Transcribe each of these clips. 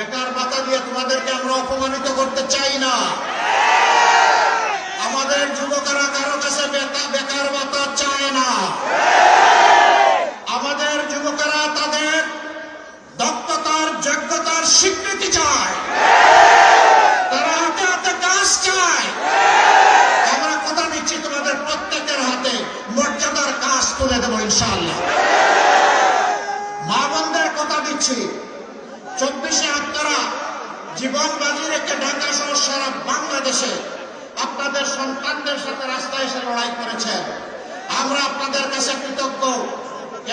বেকার ভাতা দিয়ে তোমাদেরকে আমরা অপমানিত করতে চাই না। আমাদের যুবকেরা কারও কাছে বেকা- বেকার ভাতা চায় না। আমাদের যুবকেরা তাদের দক্ষতার, যোগ্যতার স্বীকৃতি চায়। তারা হাতে হাতে কাজ চায়। আমরা কথা দিচ্ছি তোমাদের প্রত্যেকের হাতে মর্যাদার কাজ তুলে দেবো ইনশাআল্লাহ। চব্বিশে আপনারা জীবন বাজি রেখে ঢাকা সহ সারা বাংলাদেশে আপনাদের সন্তানদের সাথে রাস্তায় এসে লড়াই করেছেন আমরা আপনাদের কাছে কৃতজ্ঞ।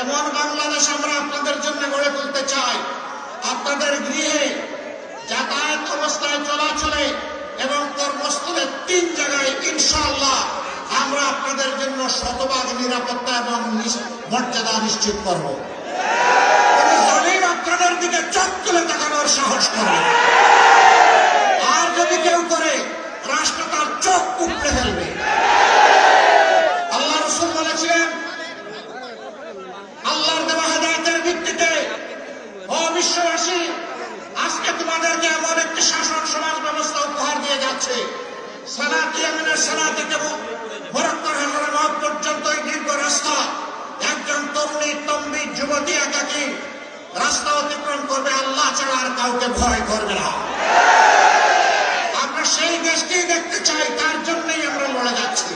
এমন বাংলাদেশ আমরা আপনাদের জন্য গড়ে তুলতে চাই। আপনাদের গৃহে যাতায়াত অবস্থায় চলাচলে এবং কর্মস্থলে তিন জায়গায় ইনশাআল্লাহ আমরা আপনাদের জন্য শতভাগ নিরাপত্তা এবং মর্যাদা নিশ্চিত করব কোন জালিম আপনাদের দিকে চোখ তুলে তাকানোর সাহস করবে না। আর যদি কেউ করে রাষ্ট্র তার চোখ উপড়ে ফেলবে। আল্লাহ রসুল বলেছিলেন আল্লাহর দেওয়া হেদায়তের ভিত্তিতে, ও বিশ্ববাসী, আজকে তোমাদেরকে এমন একটি শাসন সমাজ ব্যবস্থা উপহার দিয়ে যাচ্ছে। সালাত ইয়ামিনের সালা থেকে মরক্কর হাজার মাহ পর্যন্ত এই দীর্ঘ রাস্তা। একজন তরুণী, তম্বি, যুবতী, একাকী রাস্তা অতিক্রম করবে, আল্লাহ ছাড়া আর কাউকে ভয় করবে না আমরা সেই দেশকেই দেখতে চাই তার জন্যই আমরা লড়ে যাচ্ছি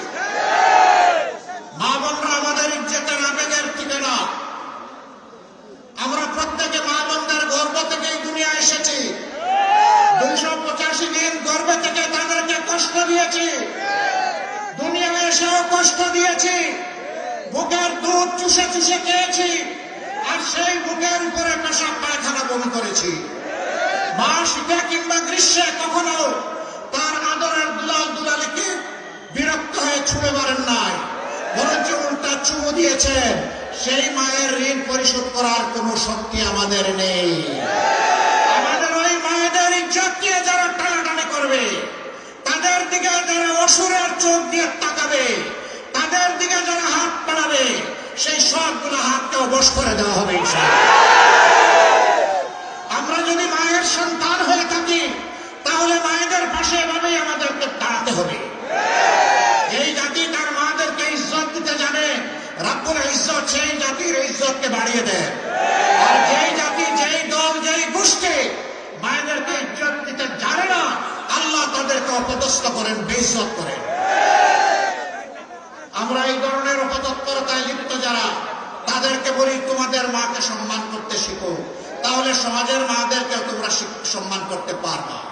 মা বোনরা আমাদের ইজ্জতের আবেগের ঠিকানা আমরা প্রত্যেকে মা বোনদের গর্ব থেকে এই দুনিয়া এসেছি দুইশো পঁচাশি দিন গর্বে থেকে তাদেরকে কষ্ট দিয়েছি এসেও কষ্ট দিয়েছি। বুকের দুধ চুষে চুষে খেয়েছি। আর সেই বুকের উপরে পেশাব পায়খানা বমি করেছি। মা শীতে কিংবা গ্রীষ্মে কখনো তার আদরের দুলাল দুলালিকে বিরক্ত হয়ে ছুড়ে মারেন নাই। বরঞ্চ উল্টা চুমু দিয়েছেন। সেই মায়ের ঋণ পরিশোধ করার কোনো শক্তি আমাদের নেই। আমাদের ওই মায়েদের ইজ্জত দিয়ে যারা টানাটানি করবে, তাদের দিকে যারা অসুরের চোখ দিয়ে তাকাবে তাদের দিকে যারা হাত বাড়াবে, সেই সবগুলো হাতকে অবশ করে দেওয়া হবে আমরা যদি মায়ের সন্তান হয়ে থাকি, তাহলে মায়েদের পাশে এভাবেই আমাদেরকে দাঁড়াতে হবে। এই জাতি তার মাদেরকে ইজ্জত দিতে জানে, রাব্বুল ইজ্জত সেই জাতির ইজ্জতকে বাড়িয়ে দেয়। আর যেই জাতি, যেই দল, যেই গোষ্ঠী মায়েদেরকে ইজ্জত দিতে জানে না, আল্লাহ তাদেরকে অপদস্থ করেন, বেইজ্জত করেন আমরা এই ধরনের অপতৎপরতায় লিপ্ত যারা তাদেরকে বলি তোমাদের মাকে সম্মান করতে শিখো। তাহলে সমাজের মাদেরকে তোমরা সম্মান করতে পারবা।